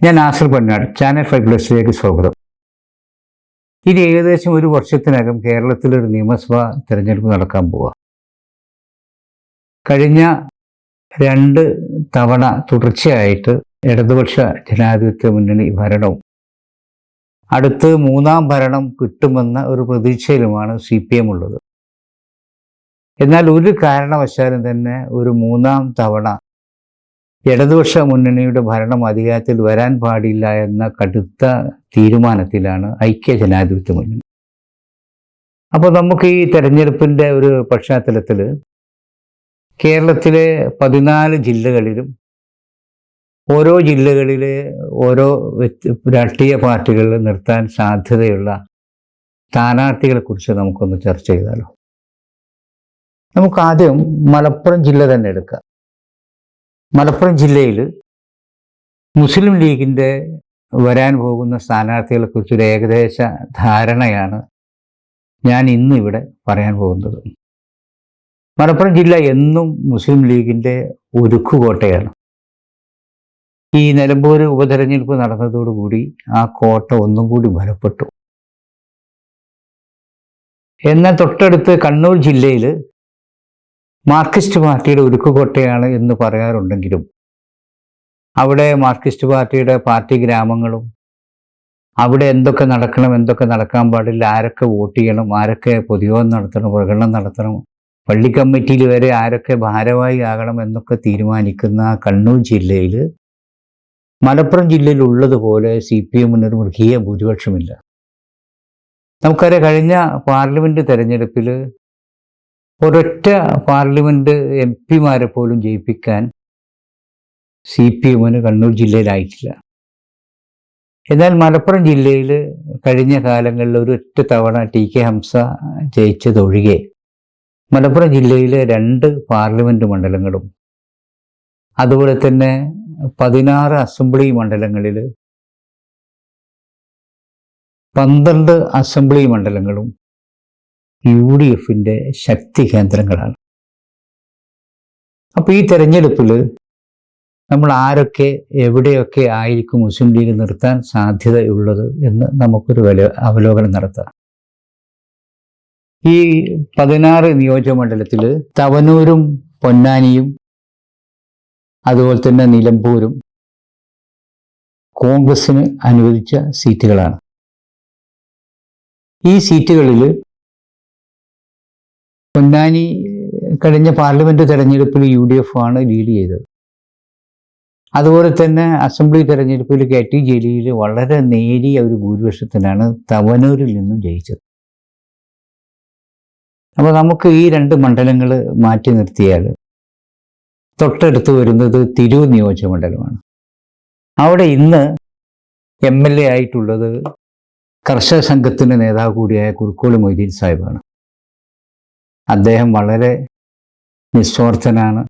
ഞാൻ Asar Ponnad channel five പ്ലസിലേക്ക് സ്വാഗതം. ഇനി ഏകദേശം ഒരു വർഷത്തിനകം കേരളത്തിലൊരു നിയമസഭാ തിരഞ്ഞെടുപ്പ് നടക്കാൻ പോവുക കഴിഞ്ഞ രണ്ട് തവണ തുടർച്ചയായിട്ട് ഇടതുപക്ഷ ജനാധിപത്യ മുന്നണി ഭരണവും അടുത്ത് മൂന്നാം ഭരണം കിട്ടുമെന്ന ഒരു പ്രതീക്ഷയിലുമാണ് സി പി എം ഉള്ളത്. എന്നാൽ ഒരു കാരണവശാലും തന്നെ ഒരു മൂന്നാം തവണ ഇടതുപക്ഷ മുന്നണിയുടെ ഭരണം അധികാരത്തിൽ വരാൻ പാടില്ല എന്ന കടുത്ത തീരുമാനത്തിലാണ് ഐക്യ ജനാധിപത്യ മുന്നണി. അപ്പോൾ നമുക്ക് ഈ തെരഞ്ഞെടുപ്പിന്റെ ഒരു പശ്ചാത്തലത്തിൽ കേരളത്തിലെ പതിനാല് ജില്ലകളിലും ഓരോ ജില്ലകളിലെ ഓരോ രാഷ്ട്രീയ പാർട്ടികൾ നിർത്താൻ സാധ്യതയുള്ള സ്ഥാനാർത്ഥികളെ കുറിച്ച് നമുക്കൊന്ന് ചർച്ച ചെയ്താലോ? നമുക്കാദ്യം മലപ്പുറം ജില്ല തന്നെ എടുക്കാം. മലപ്പുറം ജില്ലയിൽ മുസ്ലിം ലീഗിന്റെ വരാൻ പോകുന്ന സ്ഥാനാർത്ഥികളെ കുറിച്ചൊരു ഏകദേശ ധാരണയാണ് ഞാൻ ഇന്ന് ഇവിടെ പറയാൻ പോകുന്നത്. മലപ്പുറം ജില്ല എന്നും മുസ്ലിം ലീഗിന്റെ ഉരുക്കുകോട്ടയാണ് ഈ നിലമ്പൂർ ഉപതെരഞ്ഞെടുപ്പ് നടന്നതോടുകൂടി ആ കോട്ട ഒന്നും കൂടി ബലപ്പെട്ടു. എന്നാൽ തൊട്ടടുത്ത് കണ്ണൂർ ജില്ലയിൽ മാർക്സിസ്റ്റ് പാർട്ടിയുടെ ഉരുക്കുകോട്ടയാണ് എന്ന് പറയാറുണ്ടെങ്കിലും അവിടെ മാർക്സിസ്റ്റ് പാർട്ടിയുടെ പാർട്ടി ഗ്രാമങ്ങളും അവിടെ എന്തൊക്കെ നടക്കണം എന്തൊക്കെ നടക്കാൻ പാടില്ല ആരൊക്കെ വോട്ട് ചെയ്യണം ആരൊക്കെ പൊതുയോഗം നടത്തണം പ്രകടനം നടത്തണം പള്ളി കമ്മിറ്റിയിൽ വരെ ആരൊക്കെ ഭാരവാഹി ആകണം എന്നൊക്കെ തീരുമാനിക്കുന്ന കണ്ണൂർ ജില്ലയിൽ മലപ്പുറം ജില്ലയിൽ ഉള്ളതുപോലെ സി പി എമ്മിന് ഒരു മൃഗീയ ഭൂരിപക്ഷമില്ല. നമുക്കറിയാം കഴിഞ്ഞ പാർലമെന്റ് തെരഞ്ഞെടുപ്പിൽ ഒരൊറ്റ പാർലമെന്റ് എം പിമാരെ പോലും ജയിപ്പിക്കാൻ സി പി എമ്മിന് കണ്ണൂർ ജില്ലയിലായിട്ടില്ല എന്നാൽ മലപ്പുറം ജില്ലയിൽ കഴിഞ്ഞ കാലങ്ങളിൽ ഒരൊറ്റ തവണ ടി കെ ഹംസ ജയിച്ചതൊഴികെ മലപ്പുറം ജില്ലയിലെ രണ്ട് പാർലമെന്റ് മണ്ഡലങ്ങളും അതുപോലെ തന്നെ പതിനാറ് അസംബ്ലി മണ്ഡലങ്ങളിൽ പന്ത്രണ്ട് അസംബ്ലി മണ്ഡലങ്ങളും യു ഡി എഫിന്റെ ശക്തി കേന്ദ്രങ്ങളാണ്. അപ്പോൾ ഈ തെരഞ്ഞെടുപ്പിൽ നമ്മൾ ആരൊക്കെ എവിടെയൊക്കെ ആയിരിക്കും മുസ്ലിം ലീഗ് നിർത്താൻ സാധ്യതയുള്ളത് എന്ന് നമുക്കൊരു വില അവലോകനം നടത്താം. ഈ പതിനാറ് നിയോജകമണ്ഡലത്തിൽ തവനൂരും പൊന്നാനിയും അതുപോലെ തന്നെ നിലമ്പൂരും കോൺഗ്രസിന് അനുവദിച്ച സീറ്റുകളാണ്. ഈ സീറ്റുകളിൽ പൊന്നാനി കഴിഞ്ഞ പാർലമെന്റ് തെരഞ്ഞെടുപ്പിൽ യു ഡി എഫ് ആണ് ലീഡ് ചെയ്തത്. അതുപോലെ തന്നെ അസംബ്ലി തെരഞ്ഞെടുപ്പിൽ കെ ടി ജലീൽ വളരെ നേരിയ ഒരു ഭൂരിപക്ഷത്തിനാണ് തവനൂരിൽ നിന്നും ജയിച്ചത്. അപ്പോൾ നമുക്ക് ഈ രണ്ട് മണ്ഡലങ്ങൾ മാറ്റി നിർത്തിയാൽ തൊട്ടടുത്ത് വരുന്നത് തിരൂർ നിയോജക മണ്ഡലമാണ്. അവിടെ ഇന്ന് എം എൽ എ ആയിട്ടുള്ളത് കർഷക സംഘത്തിന്റെ നേതാവ് കൂടിയായ കുറുക്കോളി മൊയ്തീൻ സാഹിബാണ്. അദ്ദേഹം വളരെ നിസ്വാർത്ഥനാണ്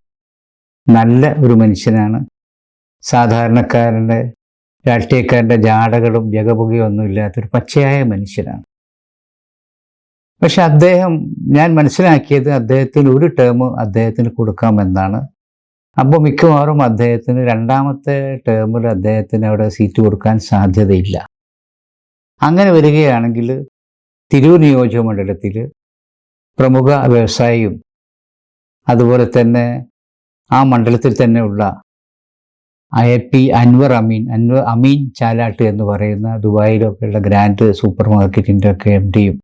നല്ല ഒരു മനുഷ്യനാണ്. സാധാരണക്കാരന്റെ രാഷ്ട്രീയക്കാരന്റെ ജാടകളും ജഗപുകയും ഒന്നും ഇല്ലാത്തൊരു പച്ചയായ മനുഷ്യനാണ്. പക്ഷെ അദ്ദേഹം ഞാൻ മനസ്സിലാക്കിയത് അദ്ദേഹത്തിന് ഒരു ടേം അദ്ദേഹത്തിന് കൊടുക്കാമെന്നാണ്. അപ്പോൾ മിക്കവാറും അദ്ദേഹത്തിന് രണ്ടാമത്തെ ടേമിൽ അദ്ദേഹത്തിന് അവിടെ സീറ്റ് കൊടുക്കാൻ സാധ്യതയില്ല. അങ്ങനെ വരികയാണെങ്കിൽ തിരൂർ നിയോജക മണ്ഡലത്തിൽ പ്രമുഖ വ്യവസായിയും അതുപോലെ തന്നെ ആ മണ്ഡലത്തിൽ തന്നെ ഉള്ള ഐ പി അൻവർ അമീൻ അൻവർ അമീൻ ചാലാട്ട് എന്ന് പറയുന്ന ദുബായിലൊക്കെയുള്ള ഗ്രാൻഡ് സൂപ്പർ മാർക്കറ്റിന്റെ ഒക്കെ എം ഡിയും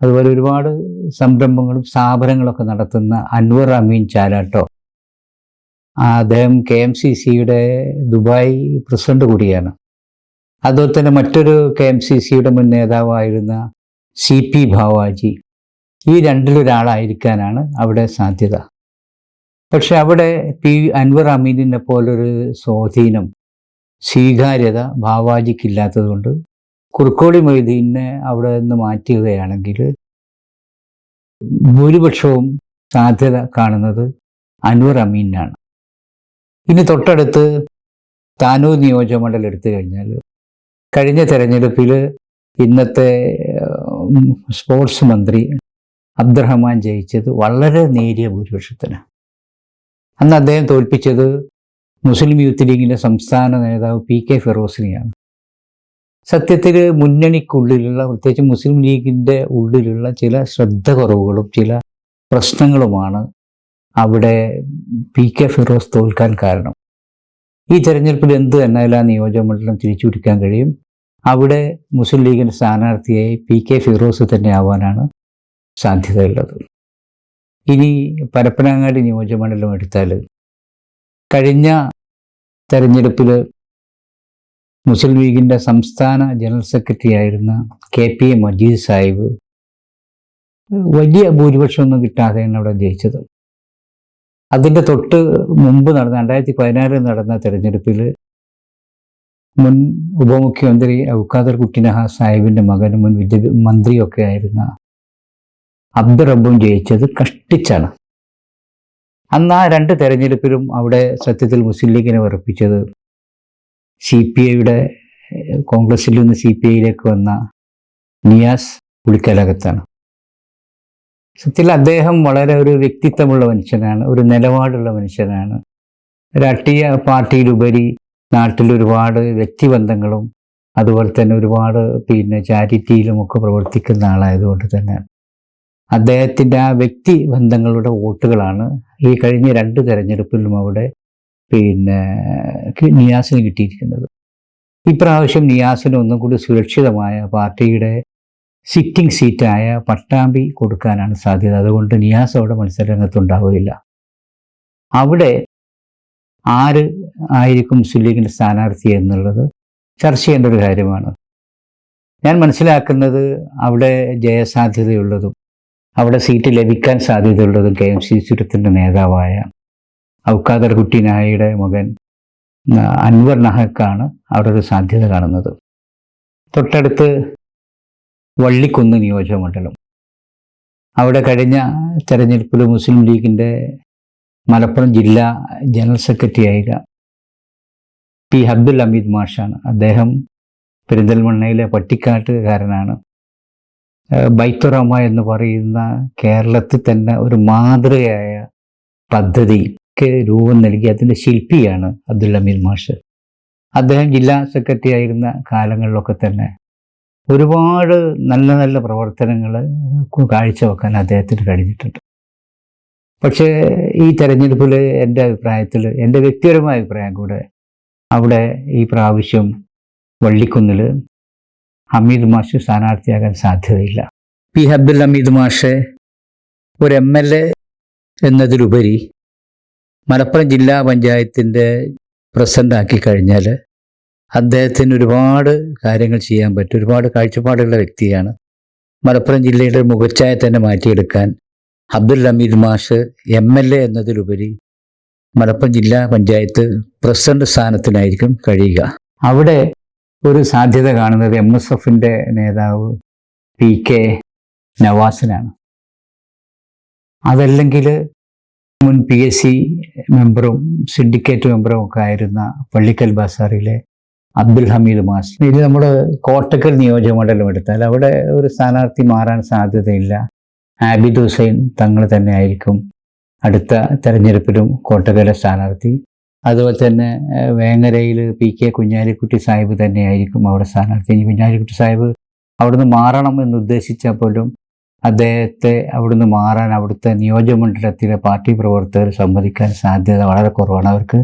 അതുപോലെ ഒരുപാട് സംരംഭങ്ങളും സ്ഥാപനങ്ങളൊക്കെ നടത്തുന്ന അൻവർ അമീൻ ചാലാട്ടോ. അദ്ദേഹം കെ എം സി സിയുടെ ദുബായ് പ്രസിഡന്റ് കൂടിയാണ്. അതുപോലെ തന്നെ മറ്റൊരു കെ എം സി സിയുടെ മുൻ നേതാവായിരുന്ന സി പി ഭാവാജി ഈ രണ്ടിലൊരാളായിരിക്കാനാണ് അവിടെ സാധ്യത. പക്ഷെ അവിടെ പി അൻവർ അമീനിനെ പോലൊരു സ്വാധീനം സ്വീകാര്യത ഭാവാജിക്കില്ലാത്തതുകൊണ്ട് കുറുക്കോളി മൊയ്തീനെ അവിടെ നിന്ന് മാറ്റുകയാണെങ്കിൽ ഭൂരിപക്ഷവും സാധ്യത കാണുന്നത് അൻവർ അമീനാണ് ഇനി തൊട്ടടുത്ത് താനൂർ നിയോജകമണ്ഡലം എടുത്തു കഴിഞ്ഞാൽ കഴിഞ്ഞ തെരഞ്ഞെടുപ്പിൽ ഇന്നത്തെ സ്പോർട്സ് മന്ത്രി അബ്ദുറഹ്മാൻ ജയിച്ചത് വളരെ നേരിയ ഭൂരിപക്ഷത്തിന്. അന്ന് അദ്ദേഹം തോൽപ്പിച്ചത് മുസ്ലിം യൂത്ത് ലീഗിന്റെ സംസ്ഥാന നേതാവ് പി കെ ഫിറോസിനെയാണ്. സത്യത്തിൽ മുന്നണിക്കുള്ളിലുള്ള പ്രത്യേകിച്ച് മുസ്ലിം ലീഗിന്റെ ഉള്ളിലുള്ള ചില ശ്രദ്ധ കുറവുകളും ചില പ്രശ്നങ്ങളുമാണ് അവിടെ പി കെ ഫിറോസ് തോൽക്കാൻ കാരണം. ഈ തെരഞ്ഞെടുപ്പിൽ എന്ത് എന്നാലും ആ നിയോജകമണ്ഡലം തിരിച്ചു കഴിയും. അവിടെ മുസ്ലിം ലീഗിന്റെ സ്ഥാനാർത്ഥിയായി പി കെ ഫിറോസ് തന്നെ ആവാനാണ് സാധ്യതയുള്ളത്. ഇനി പരപ്പനങ്ങാടി നിയോജകമണ്ഡലം എടുത്താൽ കഴിഞ്ഞ തെരഞ്ഞെടുപ്പിൽ മുസ്ലിം ലീഗിന്റെ സംസ്ഥാന ജനറൽ സെക്രട്ടറി ആയിരുന്ന K P A Majeed Sahib വലിയ ഭൂരിപക്ഷമൊന്നും കിട്ടാതെയാണ് അവിടെ ജയിച്ചത്. അതിന്റെ തൊട്ട് മുമ്പ് നടന്ന രണ്ടായിരത്തി പതിനാറിൽ നടന്ന തെരഞ്ഞെടുപ്പിൽ മുൻ ഉപമുഖ്യമന്ത്രി ഔക്കാദർ കുട്ടിനഹ സാഹിബിന്റെ മകനും മുൻ വിദ്യാഭ്യാസ മന്ത്രിയൊക്കെ ആയിരുന്ന അബ്ദുറബും ജയിച്ചത് കഷ്ടിച്ചാണ്. അന്ന് ആ രണ്ട് തെരഞ്ഞെടുപ്പിലും അവിടെ സത്യത്തിൽ മുസ്ലിം ലീഗിനെ ഉറപ്പിച്ചത് സി പി ഐയുടെ കോൺഗ്രസിൽ നിന്ന് സി പി ഐയിലേക്ക് വന്ന നിയാസ് പുളിക്കലകത്താണ്. സത്യത്തിൽ അദ്ദേഹം വളരെ ഒരു വ്യക്തിത്വമുള്ള മനുഷ്യനാണ് ഒരു നിലപാടുള്ള മനുഷ്യനാണ്. രാഷ്ട്രീയ പാർട്ടിയിലുപരി നാട്ടിൽ ഒരുപാട് വ്യക്തിബന്ധങ്ങളും അതുപോലെ തന്നെ ഒരുപാട് പിന്നെ ചാരിറ്റിയിലും ഒക്കെ പ്രവർത്തിക്കുന്ന ആളായതുകൊണ്ട് തന്നെ. അദ്ദേഹത്തിന്റെ ആ വ്യക്തി ബന്ധങ്ങളുടെ വോട്ടുകളാണ് ഈ കഴിഞ്ഞ രണ്ട് തെരഞ്ഞെടുപ്പിലും അവിടെ പിന്നെ നിയാസിന് കിട്ടിയിരിക്കുന്നത്. ഇപ്രാവശ്യം നിയാസിന് ഒന്നും കൂടി സുരക്ഷിതമായ പാർട്ടിയുടെ സിറ്റിംഗ് സീറ്റായ പട്ടാമ്പി കൊടുക്കാനാണ് സാധ്യത. അതുകൊണ്ട് നിയാസ് അവിടെ മത്സരരംഗത്തുണ്ടാവുകയില്ല. അവിടെ ആര് ആയിരിക്കും മുസ്ലിം ലീഗിന്റെ സ്ഥാനാർത്ഥി എന്നുള്ളത് ചർച്ച ചെയ്യേണ്ട ഒരു കാര്യമാണ്. ഞാൻ മനസ്സിലാക്കുന്നത് അവിടെ ജയസാധ്യതയുള്ളതും അവിടെ സീറ്റ് ലഭിക്കാൻ സാധ്യതയുള്ളത് കെ എം സി ചുരത്തിന്റെ നേതാവായ ഔക്കാദർ കുട്ടി നായയുടെ മകൻ അൻവർ നഹക്കാണ് അവിടെ ഒരു സാധ്യത കാണുന്നത്. തൊട്ടടുത്ത് വള്ളിക്കുന്ന് നിയോജകമണ്ഡലം അവിടെ കഴിഞ്ഞ തെരഞ്ഞെടുപ്പിൽ മുസ്ലിം ലീഗിന്റെ മലപ്പുറം ജില്ലാ ജനറൽ സെക്രട്ടറി ആയ പി അബ്ദുൽ അമീദ് മാഷാണ്. അദ്ദേഹം പെരിന്തൽമണ്ണയിലെ പട്ടിക്കാട്ടുകാരനാണ്. ഏഹ് എന്ന് പറയുന്ന കേരളത്തിൽ തന്നെ ഒരു മാതൃകയായ പദ്ധതിക്ക് രൂപം നൽകി അതിന്റെ ശില്പിയാണ് അബ്ദുൽ ഹമീദ് മാഷ്. അദ്ദേഹം ജില്ലാ സെക്രട്ടറി ആയിരുന്ന കാലങ്ങളിലൊക്കെ തന്നെ ഒരുപാട് നല്ല നല്ല പ്രവർത്തനങ്ങൾ കാഴ്ചവെക്കാൻ അദ്ദേഹത്തിന് കഴിഞ്ഞിട്ടുണ്ട്. പക്ഷേ ഈ തെരഞ്ഞെടുപ്പിൽ എന്റെ അഭിപ്രായത്തിൽ എന്റെ വ്യക്തിപരമായ അഭിപ്രായം കൂടെ അവിടെ ഈ പ്രാവശ്യം വള്ളിക്കുന്നിൽ ഹമീദ് മാഷ് സ്ഥാനാർത്ഥിയാകാൻ സാധ്യതയില്ല. പി അബ്ദുൽ ഹമീദ് മാഷ് ഒരു എം എൽ എ എന്നതിലുപരി മലപ്പുറം ജില്ലാ പഞ്ചായത്തിന്റെ പ്രസിഡന്റാക്കി കഴിഞ്ഞാൽ അദ്ദേഹത്തിന് ഒരുപാട് കാര്യങ്ങൾ ചെയ്യാൻ പറ്റും. ഒരുപാട് കാഴ്ചപ്പാടുള്ള വ്യക്തിയാണ്. മലപ്പുറം ജില്ലയുടെ മുഖച്ഛായ തന്നെ മാറ്റിയെടുക്കാൻ അബ്ദുൽ ഹമീദ് മാഷ് എം എൽ എ എന്നതിലുപരി മലപ്പുറം ജില്ലാ പഞ്ചായത്ത് പ്രസിഡന്റ് സ്ഥാനത്തിനായിരിക്കും കഴിയുക. അവിടെ ഒരു സാധ്യത കാണുന്നത് എം എസ് എഫിന്റെ നേതാവ് പി കെ നവാസിനാണ്. അതല്ലെങ്കിൽ മുൻ പി എസ് സി മെമ്പറും സിൻഡിക്കേറ്റ് മെമ്പറും ഒക്കെ ആയിരുന്ന പള്ളിക്കൽ ബാസാറിലെ അബ്ദുൽ ഹമീദ് മാസ് ഇനി നമ്മൾ കോട്ടക്കൽ നിയോജകമണ്ഡലം എടുത്താൽ അവിടെ ഒരു സ്ഥാനാർത്ഥി മാറാൻ സാധ്യതയില്ല. ആബിദ് ഹുസൈൻ തങ്ങൾ തന്നെ ആയിരിക്കും അടുത്ത തെരഞ്ഞെടുപ്പിലും കോട്ടക്കലെ സ്ഥാനാർത്ഥി. അതുപോലെ തന്നെ വേങ്ങരയിൽ പി കെ കുഞ്ഞാലിക്കുട്ടി സാഹിബ് തന്നെയായിരിക്കും അവിടെ സ്ഥാനാർത്ഥി. ഇനി കുഞ്ഞാലിക്കുട്ടി സാഹിബ് അവിടുന്ന് മാറണം എന്ന് പോലും അദ്ദേഹത്തെ അവിടുന്ന് മാറാൻ അവിടുത്തെ നിയോജകമണ്ഡലത്തിലെ പാർട്ടി പ്രവർത്തകർ സമ്മതിക്കാൻ സാധ്യത വളരെ കുറവാണ്. അവർക്ക്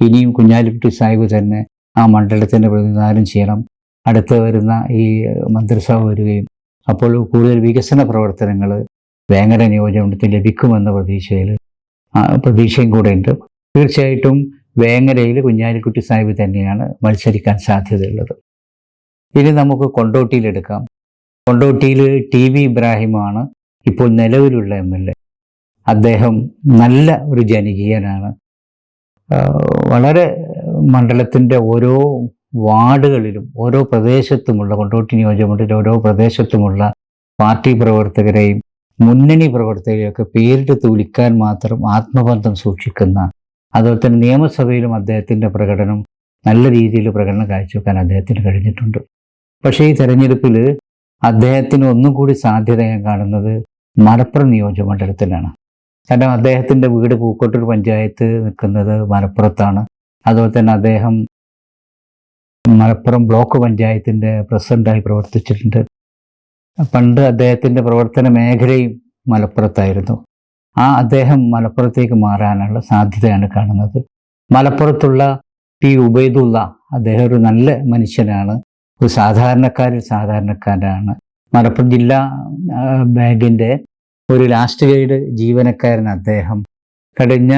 ഇനിയും കുഞ്ഞാലിക്കുട്ടി സാഹിബ് തന്നെ ആ മണ്ഡലത്തിന്റെ പ്രതിനിധാനം ചെയ്യണം. അടുത്ത് വരുന്ന ഈ മന്ത്രിസഭ വരികയും അപ്പോൾ കൂടുതൽ വികസന പ്രവർത്തനങ്ങൾ വേങ്ങര നിയോജകമണ്ഡലത്തിൽ ലഭിക്കുമെന്ന പ്രതീക്ഷയിൽ പ്രതീക്ഷയും കൂടെ ഉണ്ട്. തീർച്ചയായിട്ടും വേങ്ങരയിൽ കുഞ്ഞാലിക്കുട്ടി സാഹിബ് തന്നെയാണ് മത്സരിക്കാൻ സാധ്യതയുള്ളത്. ഇനി നമുക്ക് കൊണ്ടോട്ടിയിലെടുക്കാം. കൊണ്ടോട്ടിയിൽ ടി വി ഇബ്രാഹിമാണ് ഇപ്പോൾ നിലവിലുള്ള എം എൽ എ. അദ്ദേഹം നല്ല ഒരു ജനകീയനാണ്. വളരെ മണ്ഡലത്തിന്റെ ഓരോ വാർഡുകളിലും ഓരോ പ്രദേശത്തുമുള്ള കൊണ്ടോട്ടി നിയോജകമണ്ഡലത്തിലെ ഓരോ പ്രദേശത്തുമുള്ള പാർട്ടി പ്രവർത്തകരെയും മുന്നണി പ്രവർത്തകരെയൊക്കെ പേരിട്ട് തൂലിക്കാൻ മാത്രം ആത്മബന്ധം സൂക്ഷിക്കുന്ന അതുപോലെ തന്നെ നിയമസഭയിലും അദ്ദേഹത്തിന്റെ പ്രകടനം നല്ല രീതിയിൽ പ്രകടനം കാഴ്ചവെക്കാൻ അദ്ദേഹത്തിന് കഴിഞ്ഞിട്ടുണ്ട്. പക്ഷേ ഈ തെരഞ്ഞെടുപ്പിൽ അദ്ദേഹത്തിന് ഒന്നും കൂടി സാധ്യത ഞാൻ കാണുന്നത് മലപ്പുറം നിയോജകമണ്ഡലത്തിലാണ് കാരണം അദ്ദേഹത്തിന്റെ വീട് പൂക്കോട്ടൂർ പഞ്ചായത്ത് നിൽക്കുന്നത് മലപ്പുറത്താണ്. അതുപോലെ തന്നെ അദ്ദേഹം മലപ്പുറം ബ്ലോക്ക് പഞ്ചായത്തിന്റെ പ്രസിഡന്റായി പ്രവർത്തിച്ചിട്ടുണ്ട്. പണ്ട് അദ്ദേഹത്തിന്റെ പ്രവർത്തന മേഖലയും മലപ്പുറത്തായിരുന്നു. ആ അദ്ദേഹം മലപ്പുറത്തേക്ക് മാറാനുള്ള സാധ്യതയാണ് കാണുന്നത്. മലപ്പുറത്തുള്ള പി ഉബൈദുള്ള അദ്ദേഹം ഒരു നല്ല മനുഷ്യനാണ്. ഒരു സാധാരണക്കാരിൽ സാധാരണക്കാരാണ് മലപ്പുറം ജില്ലാ ബാങ്കിന്റെ ഒരു ലാസ്റ്റ് ഗൈഡ് ജീവനക്കാരൻ അദ്ദേഹം. കഴിഞ്ഞ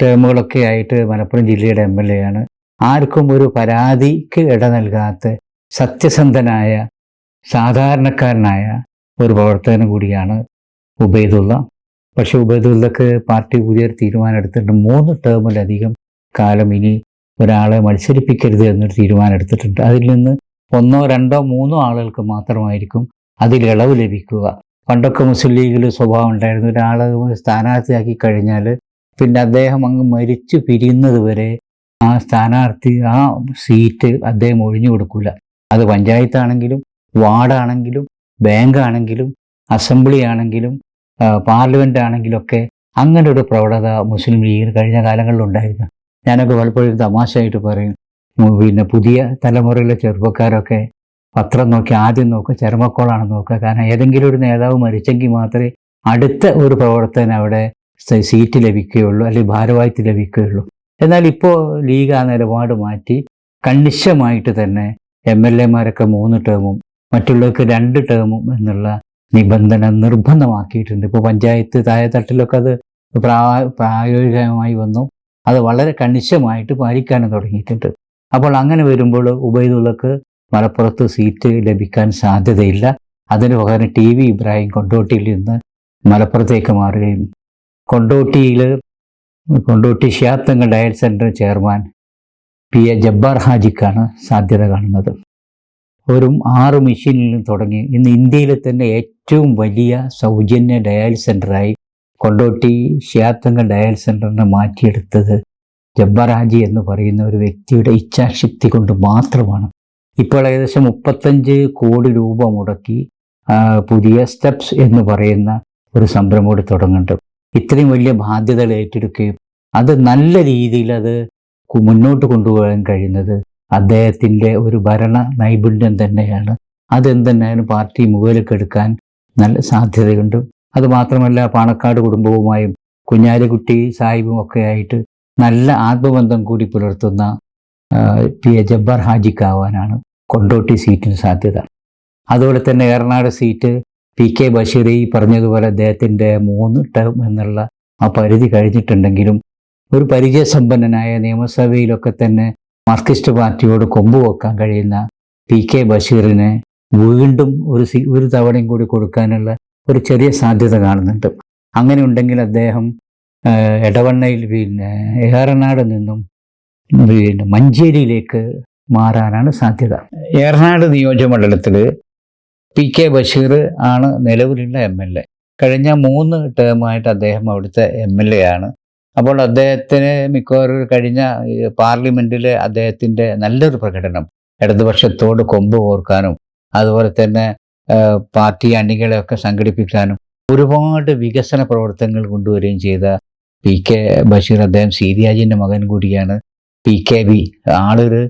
ടേമുകളൊക്കെ ആയിട്ട് മലപ്പുറം ജില്ലയുടെ എം എൽ എ ആണ് ആർക്കും ഒരു പരാതിക്ക് ഇട നൽകാത്ത സത്യസന്ധനായ സാധാരണക്കാരനായ ഒരു പ്രവർത്തകനും കൂടിയാണ് ഉബൈദുള്ള. പക്ഷെ ഉബൈദുള്ളക്ക് പാർട്ടി പുതിയൊരു തീരുമാനം എടുത്തിട്ടുണ്ട്. മൂന്ന് ടേമിലധികം കാലം ഇനി ഒരാളെ മത്സരിപ്പിക്കരുത് എന്നൊരു തീരുമാനം എടുത്തിട്ടുണ്ട്. അതിൽ നിന്ന് ഒന്നോ രണ്ടോ മൂന്നോ ആളുകൾക്ക് മാത്രമായിരിക്കും അതിൽ ഇളവ് ലഭിക്കുക. പണ്ടൊക്കെ മുസ്ലിം ലീഗിൽ സ്വഭാവം ഉണ്ടായിരുന്നു. ഒരാളെ സ്ഥാനാർത്ഥിയാക്കി കഴിഞ്ഞാൽ പിന്നെ അദ്ദേഹം അങ്ങ് മരിച്ചു പിരിയുന്നത് വരെ ആ സ്ഥാനാർത്ഥി ആ സീറ്റ് അദ്ദേഹം ഒഴിഞ്ഞു കൊടുക്കില്ല അത് പഞ്ചായത്താണെങ്കിലും വാർഡാണെങ്കിലും ബാങ്കാണെങ്കിലും അസംബ്ലി ആണെങ്കിലും ആ, പാർലമെന്റ് ആണെങ്കിലും ഒക്കെ അങ്ങനെ ഒരു പ്രവണത മുസ്ലിം ലീഗിന് കഴിഞ്ഞ കാലങ്ങളിൽ ഉണ്ടായിരുന്നു ഞാനൊക്കെ പലപ്പോഴും തമാശയായിട്ട് പറയും പിന്നെ പുതിയ തലമുറയിലെ ചെറുപ്പക്കാരൊക്കെ പത്രം നോക്കി ആദ്യം നോക്കുക ചരമക്കോളാണ് നോക്കുക. കാരണം ഏതെങ്കിലും ഒരു നേതാവ് മരിച്ചെങ്കിൽ മാത്രമേ അടുത്ത ഒരു പ്രവർത്തകൻ അവിടെ സീറ്റ് ലഭിക്കുകയുള്ളൂ അല്ലെങ്കിൽ ഭാരവാഹിത്തി ലഭിക്കുകയുള്ളൂ. എന്നാൽ ഇപ്പോൾ ലീഗ് ആ നിലപാട് മാറ്റി കണിശമായിട്ട് തന്നെ എം എൽ എമാരൊക്കെ മൂന്ന് ടേമും മറ്റുള്ളവർക്ക് രണ്ട് ടേമും എന്നുള്ള നിബന്ധന നിർബന്ധമാക്കിയിട്ടുണ്ട്. ഇപ്പോൾ പഞ്ചായത്ത് താഴെ താഴെത്തട്ടിലൊക്കെ അത് പ്രാ പ്രായോഗികമായി വന്നു. അത് വളരെ കണിശമായിട്ട് പാലിക്കാനും തുടങ്ങിയിട്ടുണ്ട്. അപ്പോൾ അങ്ങനെ വരുമ്പോൾ ഉബൈദുള്ളക്ക് മലപ്പുറത്ത് സീറ്റ് ലഭിക്കാൻ സാധ്യതയില്ല. അതിന് പകരം ടി വി ഇബ്രാഹിം കൊണ്ടോട്ടിയിൽ നിന്ന് മലപ്പുറത്തേക്ക് മാറുകയും കൊണ്ടോട്ടിയിൽ Kondotty ഷിയാത്തങ്ങൾ dial centre chairman P A Jabbar ഹാജിക്കാണ് സാധ്യത കാണുന്നത്. ഒരു ആറ് നിന്ന് തുടങ്ങി. ഇന്ന് ഇന്ത്യയിലെ തന്നെ ഏറ്റവും വലിയ സൗജന്യ ഡയൽ സെന്ററായി കൊണ്ടോട്ടി ഷിയാത്തങ്ങൾ ഡയൽ സെന്ററിനെ മാറ്റിയെടുത്തത് ജബ്ബറാജി എന്ന് പറയുന്ന ഒരു വ്യക്തിയുടെ ഇച്ഛാശക്തി കൊണ്ട് മാത്രമാണ്. ഇപ്പോൾ ഏകദേശം മുപ്പത്തഞ്ച് കോടി രൂപ മുടക്കി പുതിയ സ്റ്റെപ്സ് എന്ന് പറയുന്ന ഒരു സംരംഭം കൂടി തുടങ്ങുന്നുണ്ട്. ഇത്രയും വലിയ ബാധ്യതകൾ ഏറ്റെടുക്കുകയും അത് നല്ല രീതിയിൽ അത് മുന്നോട്ട് കൊണ്ടുപോകാൻ കഴിയുന്നത് അദ്ദേഹത്തിന്റെ ഒരു ഭരണ നൈപുണ്യം തന്നെയാണ്. അതെന്തെന്നായാലും പാർട്ടി മുകളിലേക്കെടുക്കാൻ നല്ല സാധ്യതയുണ്ട്. അതുമാത്രമല്ല പാണക്കാട് കുടുംബവുമായും കുഞ്ഞാലിക്കുട്ടി സാഹിബും ഒക്കെ ആയിട്ട് നല്ല ആത്മബന്ധം കൂടി പുലർത്തുന്ന പി എ ജബ്ബാർ ഹാജിക്കാവാനാണ് കൊണ്ടോട്ടി സീറ്റിന് സാധ്യത. അതുപോലെ തന്നെ Eranad seat P K Basheer ഈ പറഞ്ഞതുപോലെ അദ്ദേഹത്തിന്റെ മൂന്ന് ടേം എന്നുള്ള ആ പരിധി കഴിഞ്ഞിട്ടുണ്ടെങ്കിലും ഒരു പരിചയസമ്പന്നനായ നിയമസഭയിലൊക്കെ തന്നെ മാർക്സിസ്റ്റ് പാർട്ടിയോട് കൊമ്പുവെക്കാൻ കഴിയുന്ന പി കെ ബഷീറിനെ വീണ്ടും ഒരു ഒരു തവണയും കൂടി കൊടുക്കാനുള്ള ഒരു ചെറിയ സാധ്യത കാണുന്നുണ്ട്. അങ്ങനെ ഉണ്ടെങ്കിൽ അദ്ദേഹം എടവണ്ണയിൽ പിന്നെ ഏറനാട് നിന്നും പിന്നെ മഞ്ചേരിയിലേക്ക് മാറാനാണ് സാധ്യത. ഏറനാട് നിയോജകമണ്ഡലത്തിൽ പി കെ ബഷീർ ആണ് നിലവിലുള്ള എം എൽ എ. കഴിഞ്ഞ മൂന്ന് ടേമായിട്ട് അദ്ദേഹം അവിടുത്തെ എം എൽ എ ആണ്. അപ്പോൾ അദ്ദേഹത്തിന് മിക്കവാറും കഴിഞ്ഞ പാർലമെന്റിലെ അദ്ദേഹത്തിന്റെ നല്ലൊരു പ്രകടനം ഇടതുപക്ഷത്തോട് കൊമ്പ് കോർക്കാനും അതുപോലെ തന്നെ പാർട്ടി അണികളെയൊക്കെ സംഘടിപ്പിക്കാനും ഒരുപാട് വികസന പ്രവർത്തനങ്ങൾ കൊണ്ടുവരികയും ചെയ്ത പി കെ ബഷീർ അദ്ദേഹം സീരിയാജിന്റെ മകൻ കൂടിയാണ്. പി കെ ബി ആളൊരു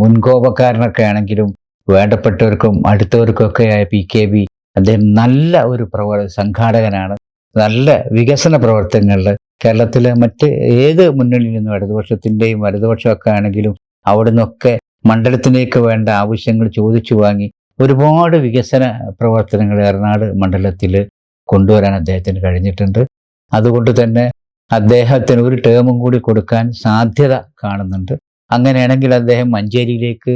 മുൻകോപക്കാരനൊക്കെ ആണെങ്കിലും വേണ്ടപ്പെട്ടവർക്കും അടുത്തവർക്കൊക്കെ ആയ പി കെ ബി അദ്ദേഹം നല്ല ഒരു പ്രവർ സംഘാടകനാണ്. നല്ല വികസന പ്രവർത്തനങ്ങളിൽ കേരളത്തിലെ മറ്റ് ഏത് മുന്നണിയിൽ നിന്നും ഇടതുപക്ഷത്തിന്റെയും വലതുപക്ഷമൊക്കെ ആണെങ്കിലും അവിടെ നിന്നൊക്കെ മണ്ഡലത്തിലേക്ക് വേണ്ട ആവശ്യങ്ങൾ ചോദിച്ചു വാങ്ങി ഒരുപാട് വികസന പ്രവർത്തനങ്ങൾ എറണാട് മണ്ഡലത്തിൽ കൊണ്ടുവരാൻ അദ്ദേഹത്തിന് കഴിഞ്ഞിട്ടുണ്ട്. അതുകൊണ്ട് തന്നെ അദ്ദേഹത്തിന് ഒരു ടേമും കൂടി കൊടുക്കാൻ സാധ്യത കാണുന്നുണ്ട്. അങ്ങനെയാണെങ്കിൽ അദ്ദേഹം മഞ്ചേരിയിലേക്ക്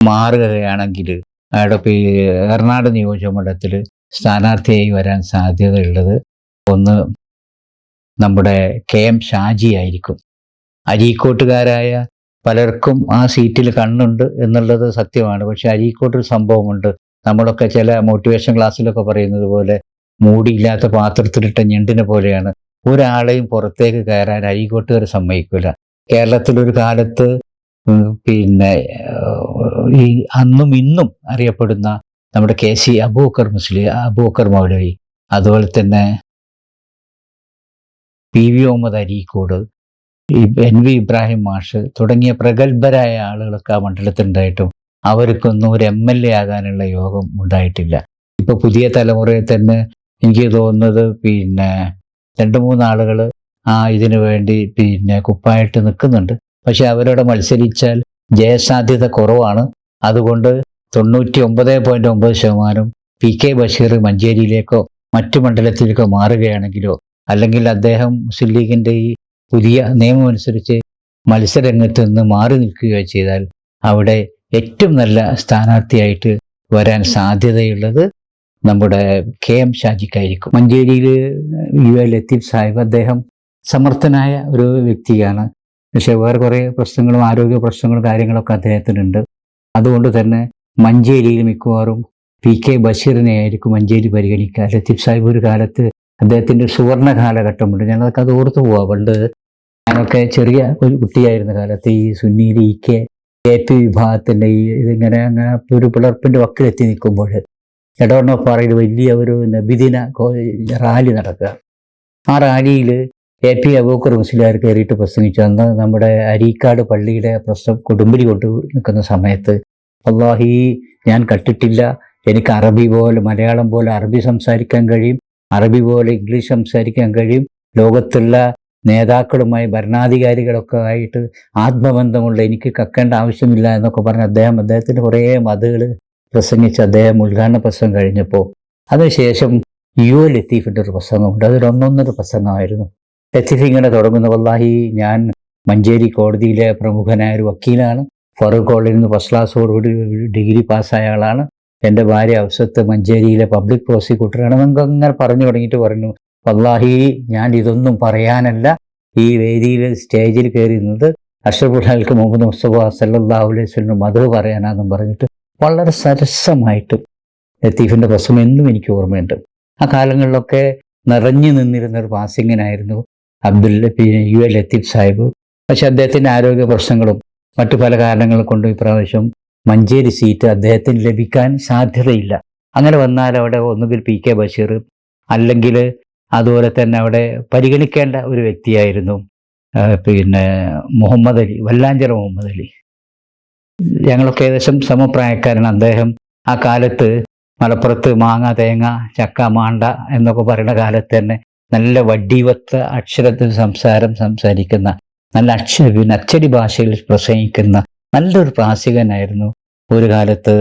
മാറുകയാണെങ്കിൽ അയാളുടെ എറണാട് എറണാട് നിയോജകമണ്ഡലത്തിൽ സ്ഥാനാർത്ഥിയായി വരാൻ സാധ്യതയുള്ളത് ഒന്ന് നമ്മുടെ കെ എം ഷാജി ആയിരിക്കും. അരീക്കോട്ടുകാരായ പലർക്കും ആ സീറ്റിൽ കണ്ണുണ്ട് എന്നുള്ളത് സത്യമാണ്. പക്ഷെ അരീക്കോട്ടൊരു സംഭവമുണ്ട്. നമ്മളൊക്കെ ചില മോട്ടിവേഷൻ ക്ലാസ്സിലൊക്കെ പറയുന്നത് പോലെ മൂടിയില്ലാത്ത പാത്രത്തിലിട്ട ഞെണ്ടിനെ പോലെയാണ്. ഒരാളെയും പുറത്തേക്ക് കയറാൻ അരീക്കോട്ടുകാർ സമ്മതിക്കില്ല കേരളത്തിലൊരു കാലത്ത് പിന്നെ ഈ അന്നും ഇന്നും അറിയപ്പെടുന്ന നമ്മുടെ കെ സി അബൂക്കർ മുസ്ലിം അബൂക്കർ മൗലവി അതുപോലെ തന്നെ പി വി മുഹമ്മദ് അരീക്കോട് ഈ എൻ വി ഇബ്രാഹിം മാഷ് തുടങ്ങിയ പ്രഗത്ഭരായ ആളുകളൊക്കെ ആ മണ്ഡലത്തിലുണ്ടായിട്ടും അവർക്കൊന്നും ഒരു എം എൽ എ ആകാനുള്ള യോഗം ഉണ്ടായിട്ടില്ല. ഇപ്പൊ പുതിയ തലമുറയിൽ തന്നെ എനിക്ക് തോന്നുന്നത് പിന്നെ രണ്ട് മൂന്ന് ആളുകൾ ആ ഇതിനു വേണ്ടി പിന്നെ കുപ്പായിട്ട് നിൽക്കുന്നുണ്ട്. പക്ഷെ അവരോട് മത്സരിച്ചാൽ ജയസാധ്യത കുറവാണ്. അതുകൊണ്ട് തൊണ്ണൂറ്റി ഒമ്പത് പോയിന്റ് ഒമ്പത് ശതമാനം പി കെ ബഷീർ മഞ്ചേരിയിലേക്കോ മറ്റു മണ്ഡലത്തിലേക്കോ മാറുകയാണെങ്കിലോ അല്ലെങ്കിൽ അദ്ദേഹം മുസ്ലിം ലീഗിന്റെ ഈ പുതിയ നിയമം അനുസരിച്ച് മത്സരരംഗത്ത് നിന്ന് മാറി നിൽക്കുകയോ ചെയ്താൽ അവിടെ ഏറ്റവും നല്ല സ്ഥാനാർത്ഥിയായിട്ട് വരാൻ സാധ്യതയുള്ളത് നമ്മുടെ കെ എം ഷാജിക്കായിരിക്കും. മഞ്ചേരിയിൽ യു എ ലത്തീഫ് സാഹിബ് അദ്ദേഹം സമർത്ഥനായ ഒരു വ്യക്തിയാണ്. പക്ഷെ വേറെ കുറേ പ്രശ്നങ്ങളും ആരോഗ്യ പ്രശ്നങ്ങളും കാര്യങ്ങളൊക്കെ അദ്ദേഹത്തിനുണ്ട്. അതുകൊണ്ട് തന്നെ മഞ്ചേരിയിൽ മിക്കവാറും പി കെ ബഷീറിനെ ആയിരിക്കും മഞ്ചേരി പരിഗണിക്കുക. ലത്തീഫ് സാഹിബ് ഒരു കാലത്ത് അദ്ദേഹത്തിന്റെ സുവർണ കാലഘട്ടമുണ്ട്. ഞാനതൊക്കെ അത് ഓർത്തു പോവാം. പണ്ട് ഞാനൊക്കെ ചെറിയ ഒരു കുട്ടിയായിരുന്ന കാലത്ത് ഈ സുന്നിയിൽ ഈ കെ എ പി വിഭാഗത്തിന്റെ ഈ ഇതിങ്ങനെ അങ്ങനെ ഒരു പിളർപ്പിന്റെ വക്കിലെത്തി നിൽക്കുമ്പോൾ എടവണ്ണപ്പാറയിൽ വലിയ ഒരു നബിദിന റാലി നടക്കുക. ആ റാലിയിൽ എ പി അബൂക്കർ മുസ്ലിയാർ കയറിയിട്ട് പ്രസംഗിച്ചു. അന്ന് നമ്മുടെ അരീക്കാട് പള്ളിയുടെ പ്രശ്നം കൊടുമ്പിരി കൊണ്ട് നിൽക്കുന്ന സമയത്ത് അള്ളാഹി ഞാൻ കട്ടിട്ടില്ല എനിക്ക് അറബി പോലെ മലയാളം പോലെ അറബി സംസാരിക്കാൻ കഴിയും. അറബി പോലെ ഇംഗ്ലീഷ് സംസാരിക്കാൻ കഴിയും. ലോകത്തുള്ള നേതാക്കളുമായി ഭരണാധികാരികളൊക്കെ ആയിട്ട് ആത്മബന്ധമുള്ള എനിക്ക് കക്കേണ്ട ആവശ്യമില്ല എന്നൊക്കെ പറഞ്ഞ് അദ്ദേഹം അദ്ദേഹത്തിന്റെ കുറേ മതകൾ പ്രസംഗിച്ച് അദ്ദേഹം ഉദ്ഘാടന പ്രസംഗം കഴിഞ്ഞപ്പോൾ അതിനുശേഷം യു എ ലത്തീഫിന്റെ ഒരു പ്രസംഗമുണ്ട്. അതൊരു ഒന്നൊന്നര പ്രസംഗമായിരുന്നു. ലത്തീഫ് ഇങ്ങനെ തുടങ്ങുന്ന. വല്ലാഹി ഞാൻ മഞ്ചേരി കോടതിയിലെ പ്രമുഖനായ ഒരു വക്കീലാണ്. ഫറൂഖ് കോളേജിൽ നിന്ന് ഫസ്റ്റ് ക്ലാസ്സോടുകൂടി ഡിഗ്രി പാസ്സായ ആളാണ്. എന്റെ ഭാര്യ അവസത്ത് മഞ്ചേരിയിലെ പബ്ലിക് പ്രോസിക്യൂട്ടറാണ്. നമുക്ക് അങ്ങനെ പറഞ്ഞു തുടങ്ങിയിട്ട് പറഞ്ഞു. വല്ലാഹി ഞാൻ ഇതൊന്നും പറയാനല്ല. ഈ വേദിയിൽ സ്റ്റേജിൽ കയറിയിരുന്നത് അഷ്റഫുൽ ഹൽക്ക് മുഹമ്മദ് മുസ്തഫ സല്ലാഹു അലൈഹി മധു പറയാനാന്നും പറഞ്ഞിട്ട് വളരെ സരസമായിട്ട് ലത്തീഫിന്റെ പ്രസംഗം എന്നും എനിക്ക് ഓർമ്മയുണ്ട്. ആ കാലങ്ങളിലൊക്കെ നിറഞ്ഞു നിന്നിരുന്ന ഒരു പാസിംഗനായിരുന്നു അബ്ദുൽ യു എ ലത്തീഫ് സാഹിബ്. പക്ഷെ അദ്ദേഹത്തിന്റെ ആരോഗ്യ പ്രശ്നങ്ങളും മറ്റു പല കാരണങ്ങൾ കൊണ്ട് ഇപ്രാവശ്യം മഞ്ചേരി സീറ്റ് അദ്ദേഹത്തിന് ലഭിക്കാൻ സാധ്യതയില്ല. അങ്ങനെ വന്നാൽ അവിടെ ഒന്നുകിൽ പി കെ ബഷീർ അല്ലെങ്കിൽ അതുപോലെ തന്നെ അവിടെ പരിഗണിക്കേണ്ട ഒരു വ്യക്തിയായിരുന്നു. പിന്നെ മുഹമ്മദ് അലി വല്ലാഞ്ചിറ മുഹമ്മദ് അലി. ഞങ്ങളൊക്കെ ഏകദേശം സമപ്രായക്കാരാണ്. അദ്ദേഹം ആ കാലത്ത് മലപ്പുറത്ത് മാങ്ങ തേങ്ങ ചക്ക മാണ്ട എന്നൊക്കെ പറയുന്ന കാലത്ത് തന്നെ നല്ല വഡ്ഡീവത്ത അക്ഷരത്തിൽ സംസാരം സംസാരിക്കുന്ന നല്ല അക്ഷര പിന്നെ അച്ചടി ഭാഷയിൽ പ്രസംഗിക്കുന്ന നല്ലൊരു പ്രാസികനായിരുന്നു ഒരു കാലത്ത്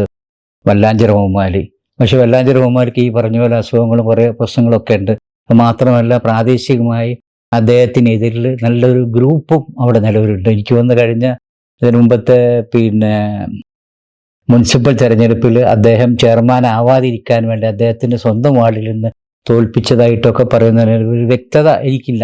വല്ലാഞ്ചിറ അലി. പക്ഷെ വല്ലാഞ്ചിറ മുഹമ്മാലിക്ക് ഈ പറഞ്ഞ പോലെ അസുഖങ്ങളും കുറേ പ്രശ്നങ്ങളൊക്കെ ഉണ്ട്. മാത്രമല്ല പ്രാദേശികമായി അദ്ദേഹത്തിനെതിരിൽ നല്ലൊരു ഗ്രൂപ്പും അവിടെ നിലവിലുണ്ട്. എനിക്ക് വന്നു കഴിഞ്ഞ ഇതിനു മുമ്പത്തെ പിന്നെ മുനിസിപ്പൽ തെരഞ്ഞെടുപ്പിൽ അദ്ദേഹം ചെയർമാൻ ആവാതിരിക്കാൻ വേണ്ടി അദ്ദേഹത്തിന്റെ സ്വന്തം വാളിൽ നിന്ന് തോൽപ്പിച്ചതായിട്ടൊക്കെ പറയുന്ന ഒരു വ്യക്തത എനിക്കില്ല.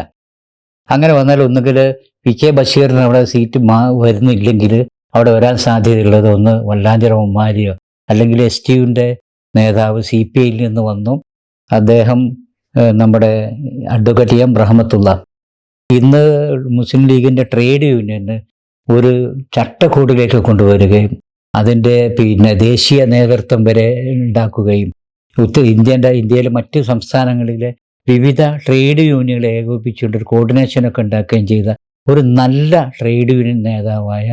അങ്ങനെ വന്നാൽ ഒന്നുകിൽ പി കെ ബഷീറിന് അവിടെ സീറ്റ് മാ വരുന്നില്ലെങ്കിൽ അവിടെ വരാൻ സാധ്യതയുള്ളത് ഒന്ന് വല്ലാഞ്ചിറ ഉമ്മാരിയോ അല്ലെങ്കിൽ എസ് ടിയുവിന്റെ നേതാവ് സി പി ഐയിൽ നിന്ന് വന്നു. അദ്ദേഹം നമ്മുടെ അഡ്വക്കേറ്റ് എം റഹമത്തുള്ള. ഇന്ന് മുസ്ലിം ലീഗിന്റെ ട്രേഡ് യൂണിയന് ഒരു ചട്ടക്കൂടിലേക്ക് കൊണ്ടുവരികയും അതിന്റെ പിന്നെ ദേശീയ നേതൃത്വം വരെ ഉണ്ടാക്കുകയും ഉത്തര ഇന്ത്യന്റെ ഇന്ത്യയിലെ മറ്റ് സംസ്ഥാനങ്ങളിലെ വിവിധ ട്രേഡ് യൂണിയനുകളെ ഏകോപിപ്പിച്ചുകൊണ്ട് ഒരു കോർഡിനേഷനൊക്കെ ഉണ്ടാക്കുകയും ചെയ്ത ഒരു നല്ല ട്രേഡ് യൂണിയൻ നേതാവായ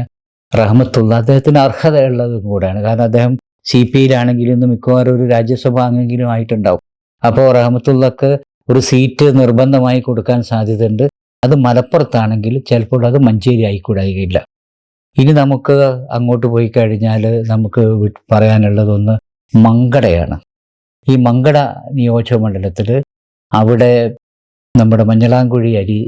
റഹമത്തുള്ള അദ്ദേഹത്തിന് അർഹതയുള്ളതും കൂടെയാണ് കാരണം അദ്ദേഹം സി പി ഐയിലാണെങ്കിലും ഇന്ന് മിക്കവാറും ഒരു രാജ്യസഭ അംഗമെങ്കിലും ആയിട്ടുണ്ടാവും. അപ്പോൾ റഹമത്തുള്ളക്ക് ഒരു സീറ്റ് നിർബന്ധമായി കൊടുക്കാൻ സാധ്യതയുണ്ട്. അത് മലപ്പുറത്താണെങ്കിൽ ചിലപ്പോൾ അത് മഞ്ചേരി ആയിക്കൂടായില്ല ഇനി നമുക്ക് അങ്ങോട്ട് പോയി കഴിഞ്ഞാൽ നമുക്ക് പറയാനുള്ളതൊന്ന് മങ്കടയാണ്. ഈ മങ്കട നിയോജക മണ്ഡലത്തിൽ അവിടെ നമ്മുടെ മഞ്ഞളാംകുഴി അരി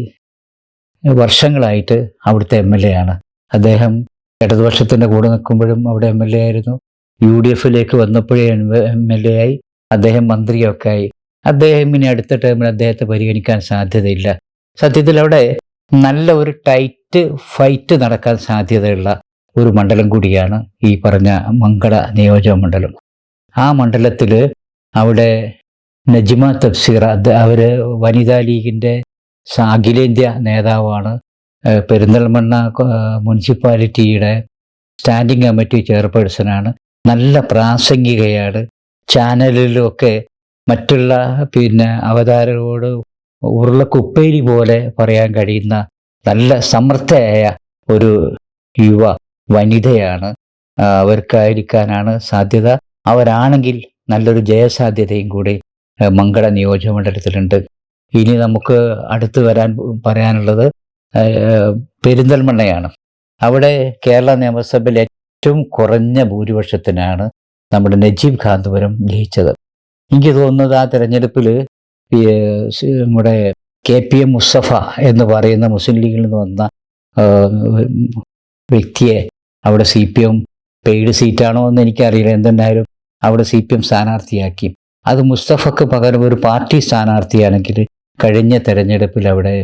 വർഷങ്ങളായിട്ട് അവിടുത്തെ എം എൽ എ ആണ്. അദ്ദേഹം ഇടതുപക്ഷത്തിന്റെ കൂടെ നിൽക്കുമ്പോഴും അവിടെ എം എൽ എ ആയിരുന്നു. യു ഡി എഫിലേക്ക് വന്നപ്പോഴേ എം എൽ എ ആയി. അദ്ദേഹം മന്ത്രിയൊക്കെ ആയി അദ്ദേഹം ഇനി അടുത്ത ടേമിൽ അദ്ദേഹത്തെ പരിഗണിക്കാൻ സാധ്യതയില്ല. സത്യത്തിൽ അവിടെ നല്ല ഒരു ടൈറ്റ് ഫൈറ്റ് നടക്കാൻ സാധ്യതയുള്ള ഒരു മണ്ഡലം കൂടിയാണ് ഈ പറഞ്ഞ മംഗള നിയോജക മണ്ഡലം. ആ മണ്ഡലത്തിൽ അവിടെ നജ്മ തഫ്സീർ അവർ വനിതാ ലീഗിന്റെ അഖിലേന്ത്യാ നേതാവാണ്. പെരിന്തൽമണ്ണ മുനിസിപ്പാലിറ്റിയുടെ സ്റ്റാൻഡിംഗ് കമ്മിറ്റി ചെയർപേഴ്സണാണ്. നല്ല പ്രാസംഗികയാണ് ചാനലിലൊക്കെ മറ്റുള്ള പിന്നെ അവതാരകരോട് ഉരുളക്കുപ്പേരി പോലെ പറയാൻ കഴിയുന്ന നല്ല സമർത്ഥയായ ഒരു യുവ വനിതയാണ് അവർക്കായിരിക്കാനാണ് സാധ്യത. അവരാണെങ്കിൽ നല്ലൊരു ജയസാധ്യതയും കൂടി മംഗള നിയോജക മണ്ഡലത്തിലുണ്ട്. ഇനി നമുക്ക് അടുത്ത് വരാൻ പറയാനുള്ളത് പെരിന്തൽമണ്ണയാണ്. അവിടെ കേരള നിയമസഭയിൽ ഏറ്റവും കുറഞ്ഞ ഭൂരിപക്ഷത്തിനാണ് നമ്മുടെ നജീബ് ഖാൻ കാന്തപുരം ജയിച്ചത് എനിക്ക് തോന്നുന്നത് ആ തെരഞ്ഞെടുപ്പിൽ നമ്മുടെ കെ പി എം മുസ്തഫ എന്ന് പറയുന്ന മുസ്ലിം ലീഗിൽ നിന്ന് വന്ന വ്യക്തിയെ അവിടെ സി പി എം പെയ്ഡ് സീറ്റാണോ എന്ന് എനിക്കറിയില്ല. എന്തുണ്ടായാലും അവിടെ സി പി എം സ്ഥാനാർത്ഥിയാക്കി. അത് മുസ്തഫക്ക് പകരം ഒരു പാർട്ടി സ്ഥാനാർത്ഥിയാണെങ്കിൽ കഴിഞ്ഞ തെരഞ്ഞെടുപ്പിൽ അവിടെ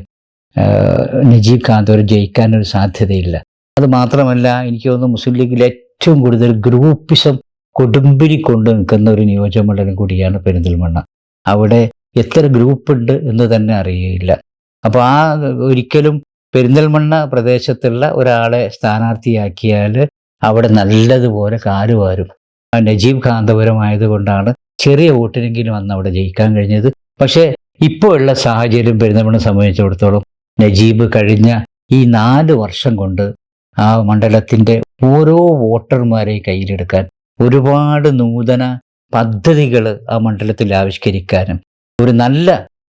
നജീബ് കാന്തപുരം ജയിക്കാനൊരു സാധ്യതയില്ല. അത് മാത്രമല്ല എനിക്ക് തോന്നുന്നു മുസ്ലിം ലീഗിൽ ഏറ്റവും കൂടുതൽ ഗ്രൂപ്പിസം കൊടുമ്പിരി കൊണ്ട് നിൽക്കുന്ന ഒരു നിയോജകമണ്ഡലം കൂടിയാണ് പെരിന്തൽമണ്ണ. അവിടെ എത്ര ഗ്രൂപ്പ് ഉണ്ട് എന്ന് തന്നെ അറിയില്ല. അപ്പോൾ ആ ഒരിക്കലും പെരിന്തൽമണ്ണ പ്രദേശത്തുള്ള ഒരാളെ സ്ഥാനാർത്ഥിയാക്കിയാൽ അവിടെ നല്ലതുപോലെ കാലുവാരും നജീബ് കാന്തപുരം ആയതുകൊണ്ടാണ് ചെറിയ വോട്ടിനെങ്കിലും അന്ന് അവിടെ ജയിക്കാൻ കഴിഞ്ഞത്. പക്ഷേ ഇപ്പോൾ ഉള്ള സാഹചര്യം പെരിന്തൽമണ്ണ സംബന്ധിച്ചിടത്തോളം നജീബ് കഴിഞ്ഞ ഈ നാല് വർഷം കൊണ്ട് ആ മണ്ഡലത്തിന്റെ ഓരോ വോട്ടർമാരെയും കയ്യിലെടുക്കാൻ ഒരുപാട് നൂതന പദ്ധതികൾ ആ മണ്ഡലത്തിൽ ആവിഷ്കരിക്കാനും ഒരു നല്ല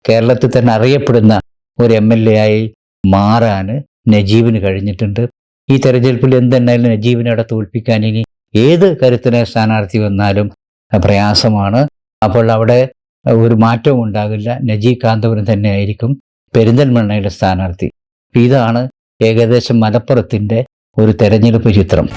കേരളത്തിൽ തന്നെ അറിയപ്പെടുന്ന ഒരു എം എൽ എ ആയി മാറാൻ നജീബിന് കഴിഞ്ഞിട്ടുണ്ട്. ഈ തെരഞ്ഞെടുപ്പിൽ എന്തെന്നാലും നജീബിനെ അവിടെ തോൽപ്പിക്കാൻ ഇനി ഏത് കരുത്തിനെ സ്ഥാനാർത്ഥി വന്നാലും പ്രയാസമാണ്. അപ്പോൾ അവിടെ ഒരു മാറ്റവും ഉണ്ടാകില്ല. നജീബ് കാന്തപുരം തന്നെ ആയിരിക്കും പെരിന്തൽമണ്ണയുടെ സ്ഥാനാർത്ഥി. ഇതാണ് ഏകദേശം മലപ്പുറത്തിന്റെ ഒരു തെരഞ്ഞെടുപ്പ് ചിത്രം.